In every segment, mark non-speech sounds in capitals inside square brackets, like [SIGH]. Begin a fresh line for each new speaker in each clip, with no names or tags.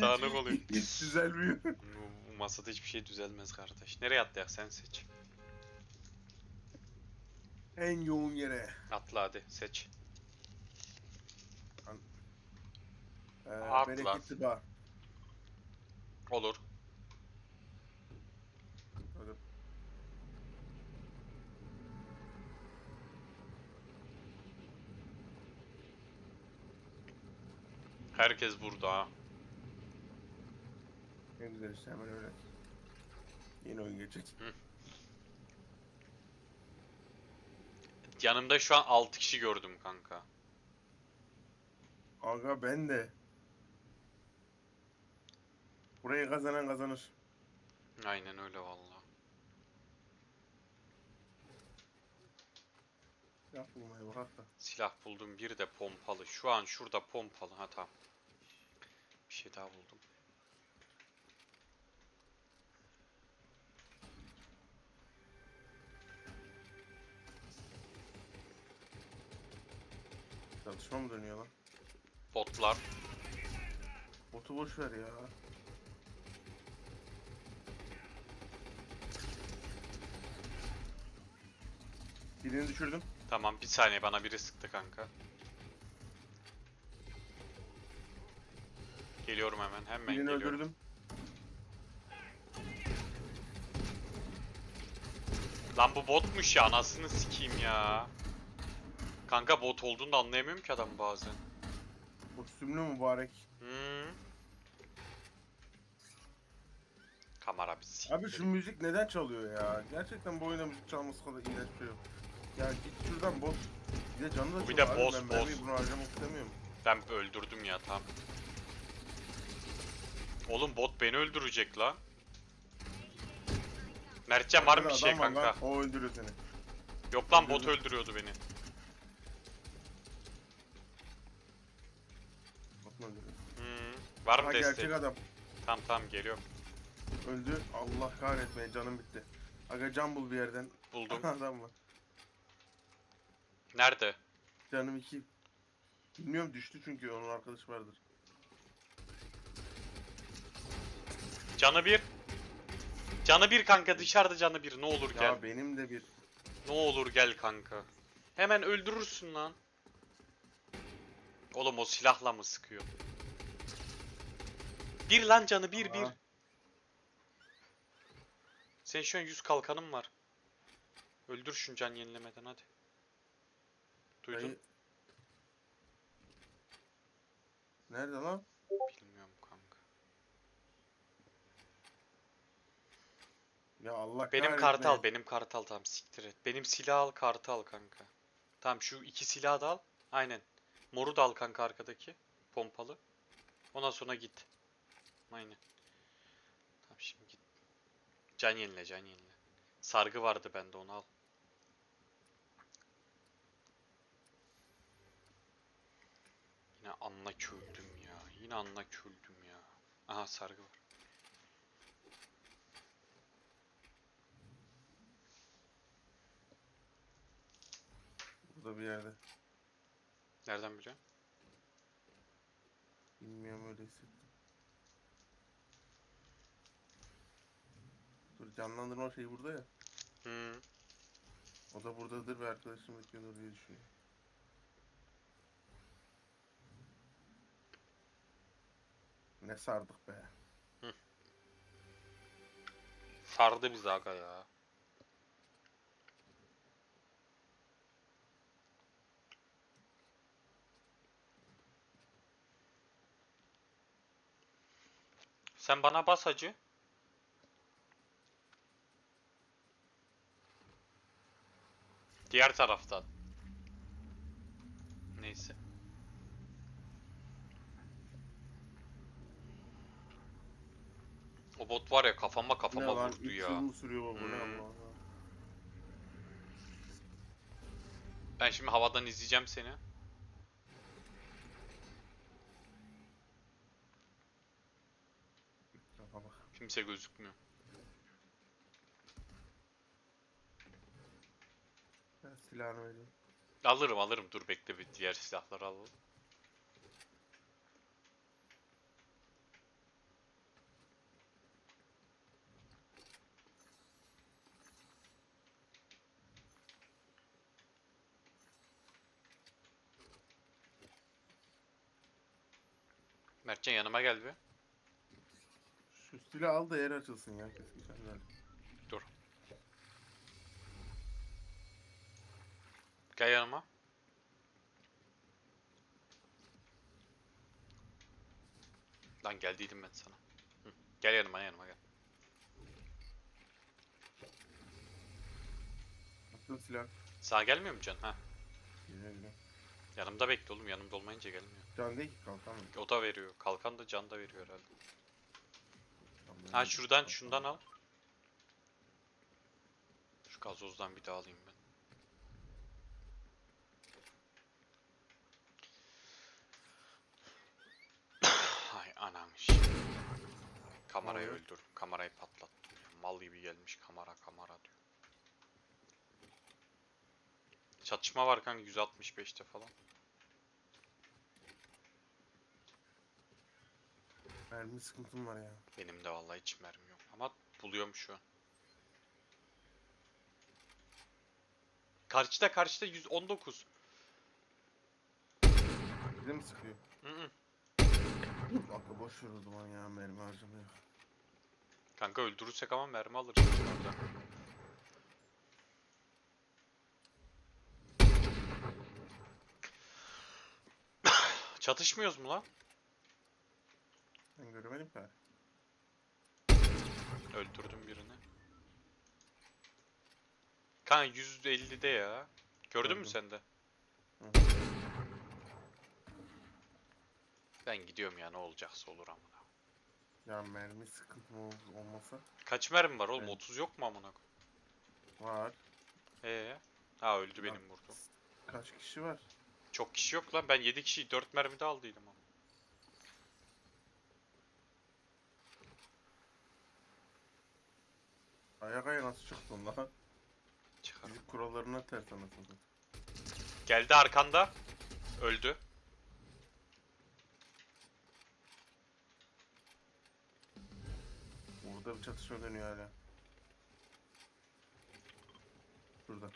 Dağınık oluyor.
Hiç düzelmiyor.
Bu, bu masada hiçbir şey düzelmez kardeş. Nereye atlayak sen seç.
En yoğun yere.
Atla hadi seç.
Ee,
Atla.
bereketli bağ.
Olur.
Hadi.
Herkes burada ha.
Ne güzel işte hemen öyle. Yeni oyun gelecek.
Yanımda şu an 6 kişi gördüm kanka.
Aga ben de. Burayı kazanan kazanır.
Aynen öyle vallahi.
Yap bulmaya bak da.
Silah buldum. Bir de pompalı. Şu an şurada pompalı. Ha tamam. Bir şey daha buldum.
Çalışma mı dönüyor lan?
Botlar.
Botu boş ver ya. Birini düşürdüm.
Tamam bir saniye bana biri sıktı kanka. Geliyorum hemen. Hemen
Birini
geliyorum.
öldürdüm.
Lan bu botmuş ya anasını sikeyim ya. Kanka bot olduğunu da anlayamıyorum ki adam bazen.
Kostümlü mübarek.
Hmm. Kamera bir siktir.
Abi şu müzik neden çalıyor ya? Gerçekten bu oyunda müzik çalması kadar iğrenç bir şey yok. Ya git şuradan bot. Bir de canı da
Bu bir
çok
de
abi,
boss,
ben mermiyi
boss.
bunu harcamak istemiyorum.
Ben öldürdüm ya tam. Oğlum bot beni öldürecek la. Mertcan var mı bir şey
adam
kanka?
lan, O öldürüyor seni.
Yok lan bot öldürüyordu beni.
Bot mu öldürüyor?
Hmm. Var mı destek?
gerçek adam.
Tamam tamam geliyorum.
Öldü. Allah kahretmeye canım bitti. Aga can bul bir yerden.
Buldum. [LAUGHS]
adam var.
Nerede?
Canım iki. Bilmiyorum düştü çünkü onun arkadaşı vardır.
Canı bir. Canı bir kanka dışarıda canı bir. Ne olur gel.
Ya benim de bir
Ne olur gel kanka. Hemen öldürürsün lan. Oğlum o silahla mı sıkıyor? Bir lan canı bir bir.
Aa.
Sen şu an 100 kalkanın var. Öldür şunu can yenilemeden hadi. Duydun?
Dayı- Nerede lan?
Bilmiyorum kanka.
Ya Allah
Benim
kahretmeye.
kartal, benim kartal tamam siktir et. Benim silah al, kartı al kanka. Tamam şu iki silahı da al. Aynen. Moru da al kanka arkadaki. Pompalı. Ondan sonra git. Aynen. Tamam şimdi git. Can yenile, can yenile. Sargı vardı bende onu al. Yine anla köldüm ya. Yine anla köldüm ya. Aha sargı var.
Burada bir yerde.
Nereden biliyorsun?
Bilmiyorum öyle hissettim. Canlandırma şeyi burada ya.
Hmm.
O da buradadır ve arkadaşım bekliyordur diye düşünüyorum. Ne sardık be.
Sardı bizi aga ya. Sen bana bas hacı. Diğer taraftan. Neyse. O bot var ya kafama
Ne
kafama
lan?
vurdu ya.
sürüyor ne
Hmm.
Allah Allah.
Ben şimdi havadan izleyeceğim seni. Kimse gözükmüyor.
silahını vereyim.
Alırım alırım dur bekle bir diğer silahları alalım. Mertcan yanıma gel bir.
Şu silah al da yer açılsın ya kesin.
Gel yanıma. Lan geldiydim ben sana. Hı. Gel yanıma yanıma gel.
Attın silah.
Sağa gelmiyor mu can? Ha. Yanımda bekle oğlum. Yanımda olmayınca gelmiyor.
Can değil ki kalkan mı?
O da veriyor. Kalkan da can da veriyor herhalde.
Tamam,
Ha şuradan şundan al. Şu gazozdan bir daha alayım ben. Hay anam şimdi. Kamerayı
oluyor?
öldürdüm. Kamerayı patlattım. ya. Mal gibi gelmiş kamera kamera diyor. Çatışma var kanka 165'te falan.
Mermi sıkıntım var ya.
Benim de vallahi hiç mermi yok. Ama buluyorum şu an. Karşıda karşıda 119.
Bize mi sıkıyor?
Hı hı.
Aklı boş ver o zaman ya mermi harcamıyor.
Kanka öldürürsek ama mermi alırız orada. [COUGHS] Çatışmıyoruz mu lan?
Ben göremedim ki.
Öldürdüm birini. Kanka 150'de ya. Gördün mü
Gördüm.
sen de?
Hı.
Ben gidiyorum ya ne olacaksa olur amına.
Ya mermi sıkıntım ol- olmasa
Kaç mermi var oğlum?
Evet.
30 yok mu amına?
var.
Ee? Ha öldü benim vurdum.
Kaç kişi var?
Çok kişi yok lan. Ben 7 kişiyi 4 mermide aldıydım ama.
Ayak aya nasıl çıktın lan?
Çıkar.
Fizik kurallarına ters anasını.
Geldi arkanda. Öldü.
Burada bir çatışma dönüyor hala. Şurada.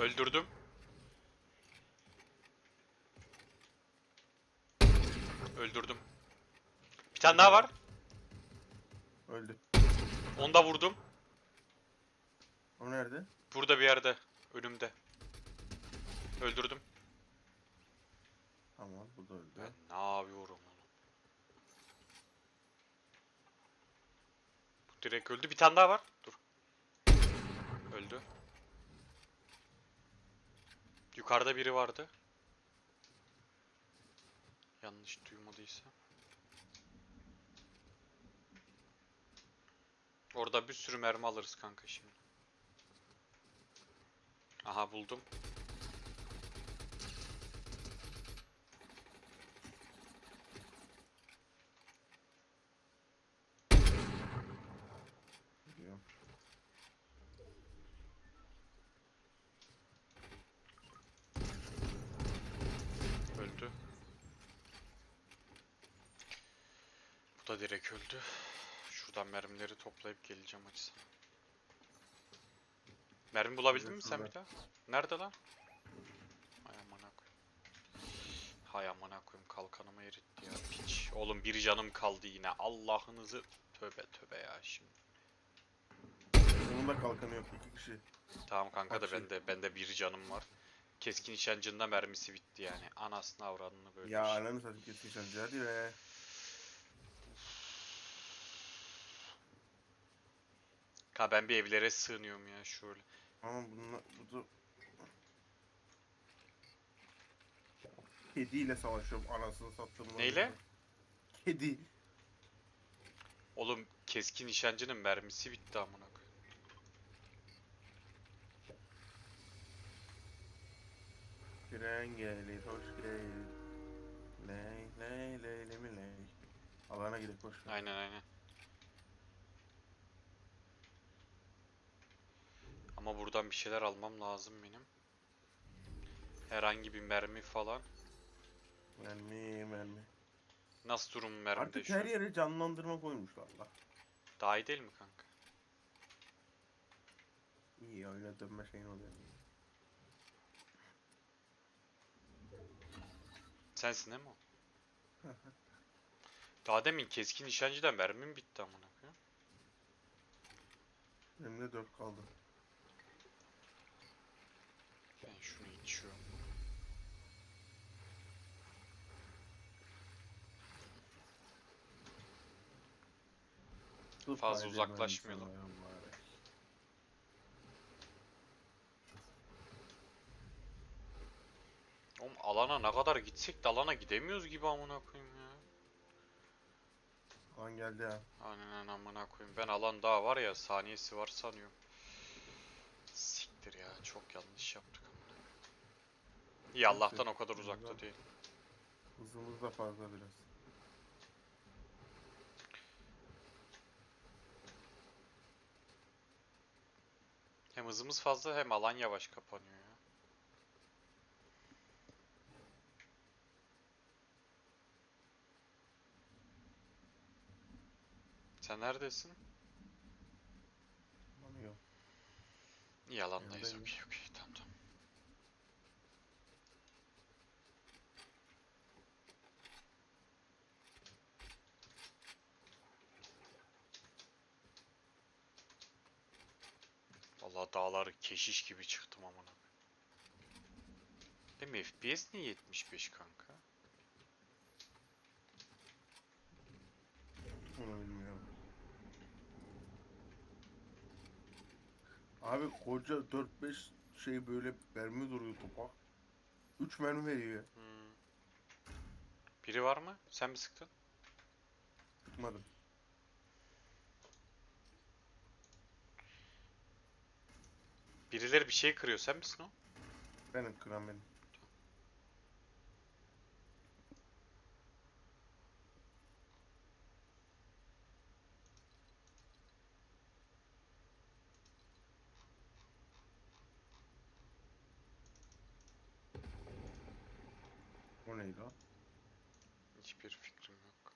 Öldürdüm. Öldürdüm. Bir tane daha var.
Öldü.
Onu da vurdum.
O nerede?
Burada bir yerde. Önümde. Öldürdüm.
Tamam bu da öldü.
Ben ne yapıyorum oğlum? Bu direkt öldü. Bir tane daha var. Dur. Öldü. Yukarıda biri vardı. Yanlış duymadıysa. Orada bir sürü mermi alırız kanka şimdi. Aha buldum.
Biliyorum.
Öldü. Bu da direkt öldü. Şuradan mermileri toplayıp geleceğim açsana. Mermi bulabildin mi sen bir daha? Nerede lan? Hay amına koyayım. Hay amına koyayım kalkanımı eritti ya piç. Oğlum bir canım kaldı yine. Allah'ınızı tövbe tövbe ya şimdi.
Onun da kalkanı yok iki kişi.
Tamam kanka da bende bende bir canım var. Keskin nişancında mermisi bitti yani. Anasını avradını böyle.
Ya
şey.
ananı satayım kesin şancı hadi be.
Ha ben bir evlere sığınıyorum ya şöyle.
Ama bunlar bu da... Kediyle savaşıyorum anasını sattım.
Neyle?
Kedi.
Oğlum keskin nişancının mermisi bitti amına koyayım.
Tren gelir hoş gelir. Ley ley ley ley mi ley. Alana boş ver.
Aynen aynen. Ama buradan bir şeyler almam lazım benim. Herhangi bir mermi falan.
Mermi mermi.
Nasıl durum mermide
Artık
şu
her
an?
yere canlandırma koymuşlar la.
Daha iyi değil mi kanka?
İyi öyle dönme şeyin oluyor.
Sensin değil mi o? Daha demin keskin nişancıdan mermim bitti amına koyayım.
Benim de 4 kaldı.
Şunu içiyorum.
Dur
Fazla uzaklaşmayalım. Oğlum alana ne kadar gitsek de alana gidemiyoruz gibi amına koyayım ya.
Lan geldi ya.
Aynen amına koyayım. Ben alan daha var ya saniyesi var sanıyorum. Siktir ya çok yanlış yaptık. İyi Allah'tan o kadar uzakta değil.
Hızımız da fazla biraz.
Hem hızımız fazla hem alan yavaş kapanıyor ya. Sen neredesin?
Anlıyorum.
İyi alandayız.
Yanındayım.
Okey okey tamam tamam. Vallahi dağlar keşiş gibi çıktım amına. Benim FPS niye 75 kanka?
Onu bilmiyorum. Abi koca 4-5 şey böyle mermi duruyor topa. 3 mermi veriyor.
Hmm. Biri var mı? Sen mi sıktın?
Çıkmadım.
Birileri bir şey kırıyor. Sen misin o?
Benim kıran benim. O neydi lan?
Hiçbir fikrim yok.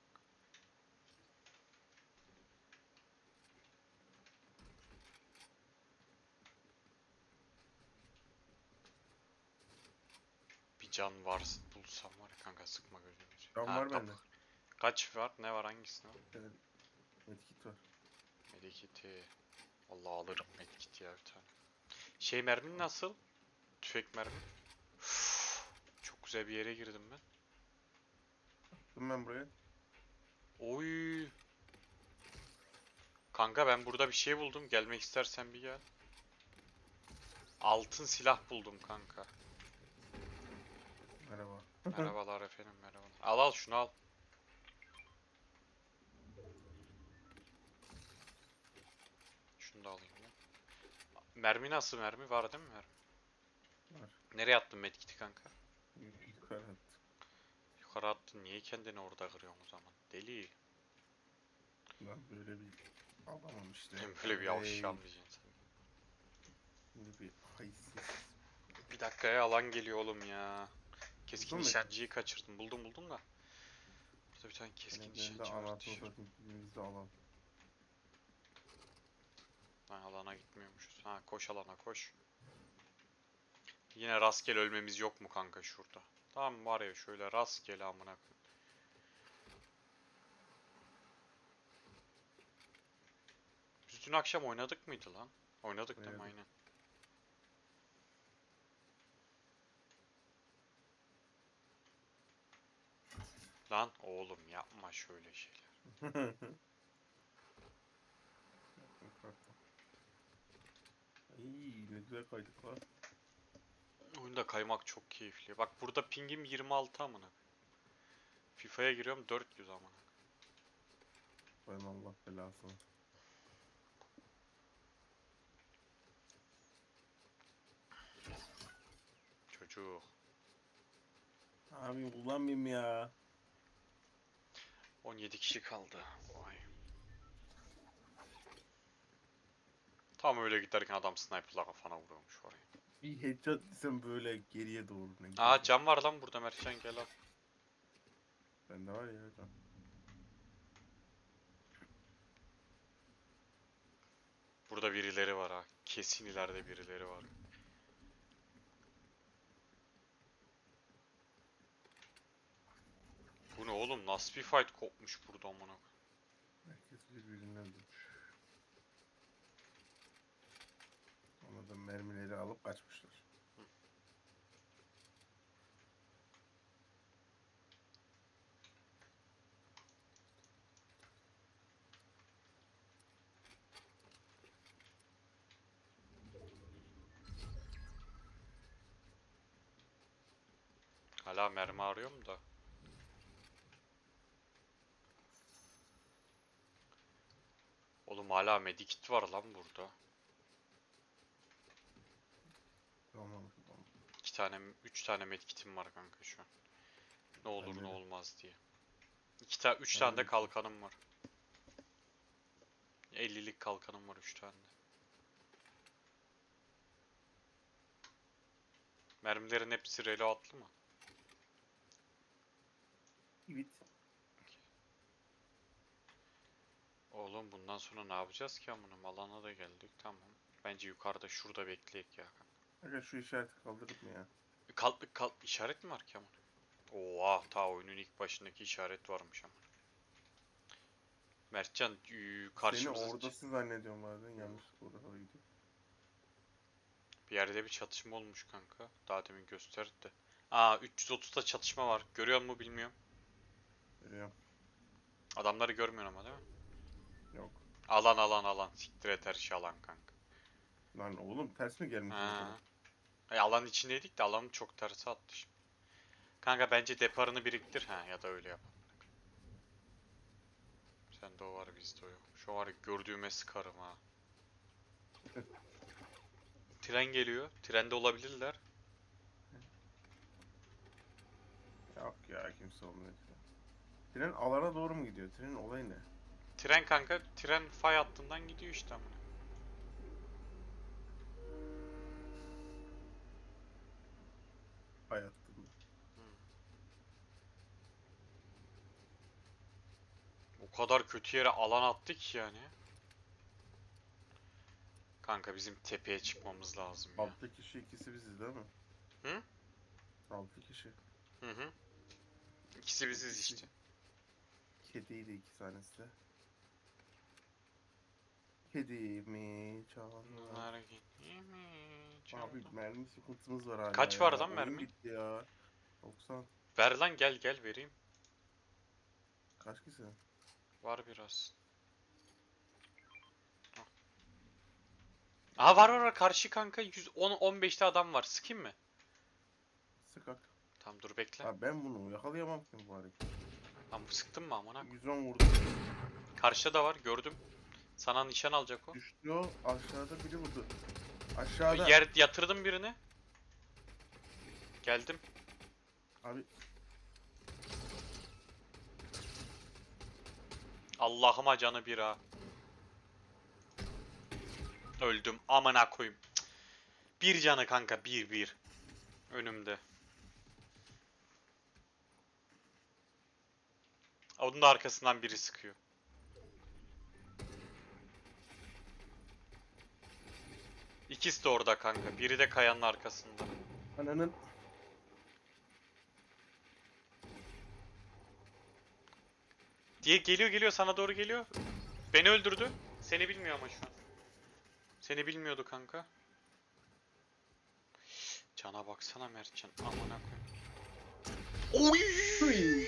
Bir can var bulsam var ya kanka sıkma gözünü.
Can
Ha,
var bende.
Kaç var? Ne var? Hangisinde var?
Evet. Medkit var.
Medikiti. Allah alırım medikiti ya bir tane. Şey mermin nasıl? Tüfek mermi. Çok güzel bir yere girdim ben.
Dur ben buraya.
Oy. Kanka ben burada bir şey buldum. Gelmek istersen bir gel. Altın silah buldum kanka.
Merhaba.
Merhabalar efendim merhabalar. Al al şunu al. Şunu da alayım ben. Mermi nasıl mermi? Var değil mi mermi?
Var.
Nereye attın medkiti kanka?
Yukarı at.
Yukarı attın. Niye kendini orada kırıyorsun o zaman? Deli.
Lan böyle bir adamım işte.
Böyle bir yavşan diyeceksin sen.
Böyle bir haysiz.
Bir dakikaya alan geliyor oğlum ya. Keskin
Buldun mu?
nişancıyı kaçırdım. Buldum buldum da. Burada bir tane keskin
Benim de
nişancı var.
satayım. De alalım.
Ha, alana gitmiyormuşuz. Ha koş alana koş. Yine rastgele ölmemiz yok mu kanka şurada? Tamam var ya şöyle rastgele amına koyayım. Biz dün akşam oynadık mıydı lan? Oynadık değil mi?
Oynadık.
Aynen. Lan oğlum yapma şöyle şeyler. [LAUGHS]
İyi ne güzel kaydık lan.
Oyunda kaymak çok keyifli. Bak burada pingim 26 amına. FIFA'ya giriyorum 400 amına.
Ben Allah belasını.
Çocuk.
Abi kullanmayayım ya.
17 kişi kaldı. Vay. Tam öyle giderken adam sniper'la kafana vuruyormuş oraya.
Bir headshot desem böyle geriye doğru ne
Aa cam var lan burada Mertcan gel al.
Bende var ya can.
Burada birileri var ha. Kesin ileride birileri var. Nasıl bir fight kopmuş burada amına.
Herkes birbirinden dönmüş. Ona da mermileri alıp kaçmışlar.
Hala mermi arıyorum da. Oğlum hala medikit var lan burada.
Tamam.
İki tane, üç tane medkitim var kanka şu an. Ne olur
Bende
ne
de.
olmaz diye. İki ta üç tane
de
kalkanım var. 50'lik kalkanım var üç tane de. Mermilerin hepsi reloadlı mı?
Evet.
Oğlum bundan sonra ne yapacağız ki amına? Alana da geldik tamam. Bence yukarıda şurada bekleyek ya.
Aga şu işareti kaldırıp mı ya?
Kalk kalk işaret mi var ki amına? Oha ta oyunun ilk başındaki işaret varmış ama. Mertcan karşımıza
Seni oradasın zannediyorum bazen yanlışlıkla oraya gidiyor.
bir yerde bir çatışma olmuş kanka. Daha demin gösterdi de. Aa 330'da çatışma var. Görüyor musun bilmiyorum.
Görüyorum.
Adamları görmüyorsun ama değil mi? Alan alan alan. Siktir et her şey alan kanka.
Lan oğlum ters mi gelmiş?
Ha. Ay, alan içindeydik de alanı çok tersi attı şimdi. Kanka bence deparını biriktir ha ya da öyle yap. Sende o var bizde o yok. Şu var ya, gördüğüme sıkarım ha. [LAUGHS] Tren geliyor. Trende olabilirler.
Yok ya kimse olmuyor. Tren alana doğru mu gidiyor? Trenin olayı ne?
Tren kanka tren fay hattından gidiyor işte ama.
Hayatta.
O kadar kötü yere alan attık ki yani. Kanka bizim tepeye çıkmamız lazım ya.
Altı kişi ikisi biziz değil mi?
Hı?
Altı kişi.
Hı hı. İkisi biziz işte.
Kediydi iki tanesi de. Kedi mi çalar?
Bunlar gitti mi?
Abi
canım?
mermi sıkıntımız var hala
Kaç
ya.
var lan
Oyun
mermi?
bitti ya. 90.
Ver lan gel gel vereyim.
Kaç kişi?
Var biraz. Aha var var var karşı kanka 110 15'te adam var. Sıkayım mı?
Sıkak.
Tamam dur bekle.
Ha ben bunu yakalayamam ki bari.
Lan bu sıktın mı amına?
110 vurdum.
Karşıda da var gördüm. Sana nişan alacak o.
Düştü o. Aşağıda biri vurdu. Aşağıda.
Yer yatırdım birini. Geldim.
Abi
Allah'ıma canı bir ha. Öldüm. Amına koyayım. Cık. Bir canı kanka bir bir. Önümde. Onun da arkasından biri sıkıyor. İkisi de orada kanka. Biri de kayanın arkasında.
ananın
Diye geliyor geliyor sana doğru geliyor. Beni öldürdü. Seni bilmiyor ama şu an. Seni bilmiyordu kanka. Cana baksana Mertcan. Amına koyayım. Oy!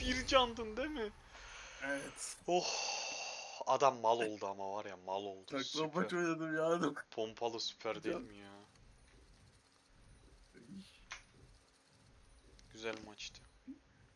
Bir candın değil mi?
Evet.
Oh! Adam mal oldu ama var ya mal oldu.
Saklambaç
Süper.
oynadım ya adam.
Pompalı süper değil mi ya? Güzel maçtı.